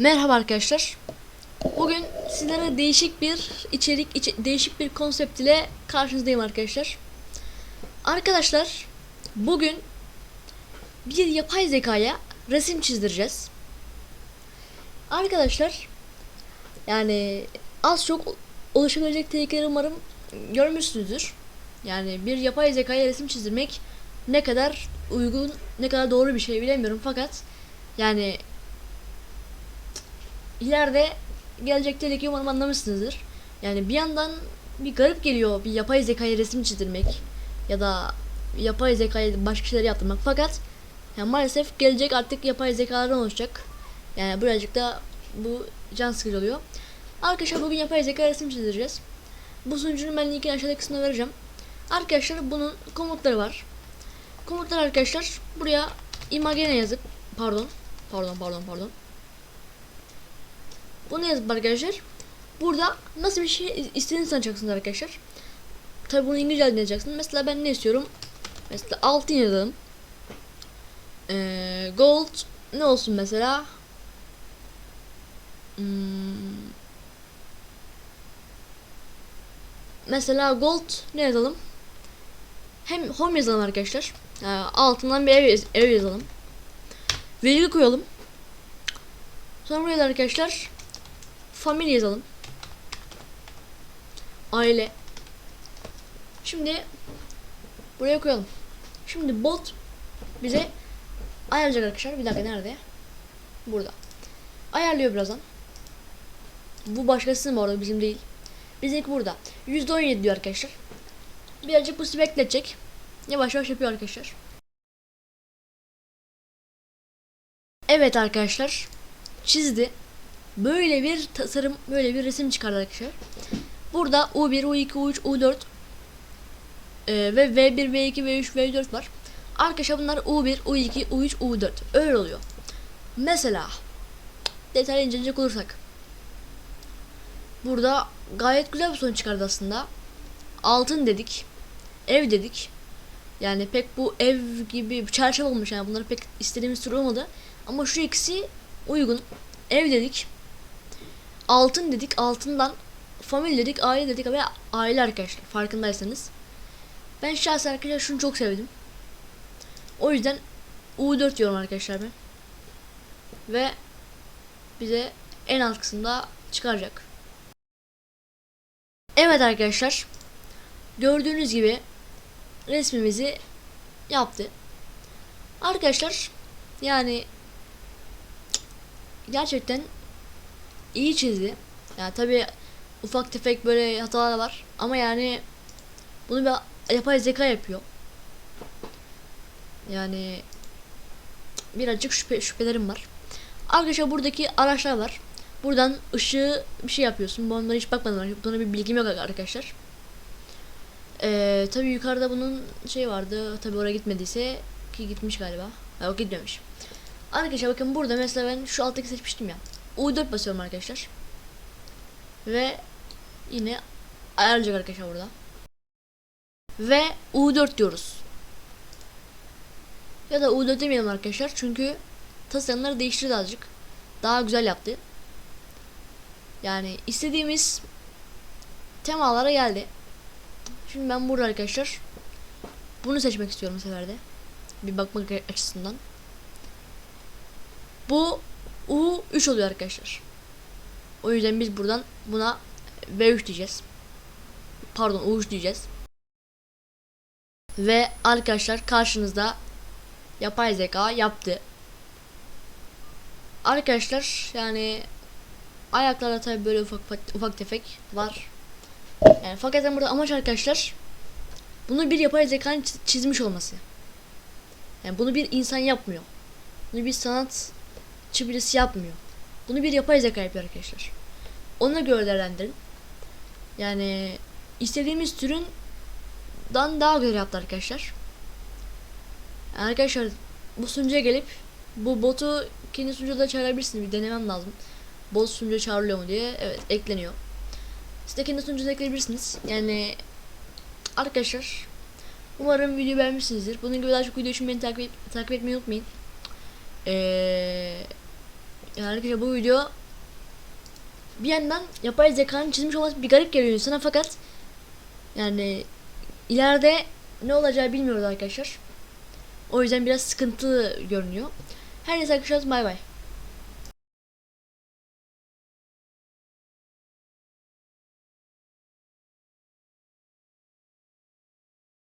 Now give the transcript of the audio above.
Merhaba arkadaşlar. Bugün sizlere değişik bir içerik, içe- değişik bir konsept ile karşınızdayım arkadaşlar. Arkadaşlar, bugün bir yapay zekaya resim çizdireceğiz. Arkadaşlar, yani az çok oluşabilecek tehlikeleri umarım görmüşsünüzdür. Yani bir yapay zekaya resim çizdirmek ne kadar uygun, ne kadar doğru bir şey bilemiyorum fakat yani ileride gelecek tehlikeyi umarım anlamışsınızdır. Yani bir yandan bir garip geliyor bir yapay zekaya resim çizdirmek ya da yapay zekaya başka şeyler yaptırmak fakat yani maalesef gelecek artık yapay zekalardan oluşacak. Yani birazcık da bu can sıkıcı oluyor. Arkadaşlar bugün yapay zeka resim çizdireceğiz. Bu sunucunun ben linkini aşağıda kısmına vereceğim. Arkadaşlar bunun komutları var. Komutlar arkadaşlar buraya imagine yazıp pardon pardon pardon pardon bunu yazıp arkadaşlar burada nasıl bir şey istediğini sanacaksınız arkadaşlar. Tabi bunu İngilizce yazacaksın. Mesela ben ne istiyorum? Mesela altın yazalım. Ee, gold ne olsun mesela? Hmm. Mesela gold ne yazalım? Hem home yazalım arkadaşlar. Ee, altından bir ev, ev yazalım. Virgül koyalım. Sonra buraya da arkadaşlar family yazalım. Aile. Şimdi buraya koyalım. Şimdi bot bize ayarlayacak arkadaşlar. Bir dakika nerede? Burada. Ayarlıyor birazdan. Bu başkasının bu bizim değil. Bizimki burada. %17 diyor arkadaşlar. Birazcık bu bekletecek. Yavaş yavaş yapıyor arkadaşlar. Evet arkadaşlar. Çizdi. Böyle bir tasarım, böyle bir resim çıkardı arkadaşlar. Burada U1, U2, U3, U4 e, ve V1, V2, V3, V4 var. Arkadaşlar bunlar U1, U2, U3, U4. Öyle oluyor. Mesela detaylı inceleyecek olursak. Burada gayet güzel bir sonuç çıkardı aslında. Altın dedik. Ev dedik. Yani pek bu ev gibi çerçeve olmuş yani bunları pek istediğimiz tür olmadı. Ama şu ikisi uygun. Ev dedik. Altın dedik. Altından family dedik. Aile dedik ve aile arkadaşlar. Farkındaysanız. Ben şahsen arkadaşlar şunu çok sevdim. O yüzden U4 diyorum arkadaşlar ben. Ve bize en alt kısımda çıkaracak. Evet arkadaşlar. Gördüğünüz gibi resmimizi yaptı. Arkadaşlar yani gerçekten iyi çizdi. Yani tabi ufak tefek böyle hatalar var ama yani bunu bir yapay zeka yapıyor. Yani birazcık şüphe, şüphelerim var. Arkadaşlar buradaki araçlar var. Buradan ışığı bir şey yapıyorsun. Bu onlara hiç bakmadım. Buna bir bilgim yok arkadaşlar. Ee, tabi yukarıda bunun şey vardı. Tabi oraya gitmediyse ki gitmiş galiba. Yok gitmemiş. Arkadaşlar bakın burada mesela ben şu alttaki seçmiştim ya. U4 basıyorum arkadaşlar. Ve yine ayarlayacak arkadaşlar burada. Ve U4 diyoruz. Ya da U4 demeyelim arkadaşlar çünkü tasarımları değiştirdi azıcık. Daha güzel yaptı. Yani istediğimiz temalara geldi. Şimdi ben burada arkadaşlar bunu seçmek istiyorum bu sefer. Bir bakmak açısından. Bu U3 oluyor arkadaşlar. O yüzden biz buradan buna V3 diyeceğiz. Pardon U3 diyeceğiz. Ve arkadaşlar karşınızda yapay zeka yaptı. Arkadaşlar yani ayaklarda tabi böyle ufak ufak tefek var. Yani fakat burada amaç arkadaşlar bunu bir yapay zekanın çiz- çizmiş olması. Yani bunu bir insan yapmıyor. Bunu bir sanatçı birisi yapmıyor. Bunu bir yapay zeka yapıyor arkadaşlar. Ona göre değerlendirin. Yani istediğimiz türün dan daha güzel yaptı arkadaşlar. Arkadaşlar bu sunucuya gelip bu botu kendi sunucuda çağırabilirsiniz. Bir denemem lazım. Bot sunucuya çağrılıyor mu diye. Evet ekleniyor. Siz de kendi sunucunuza ekleyebilirsiniz. Yani arkadaşlar umarım videoyu beğenmişsinizdir. Bunun gibi daha çok video için beni takip, takip etmeyi unutmayın. Ee, Yani arkadaşlar bu video bir yandan yapay zekanın çizmiş olması bir garip geliyor insana fakat yani ileride ne olacağı bilmiyoruz arkadaşlar. O yüzden biraz sıkıntı görünüyor. Her neyse arkadaşlar bay bay.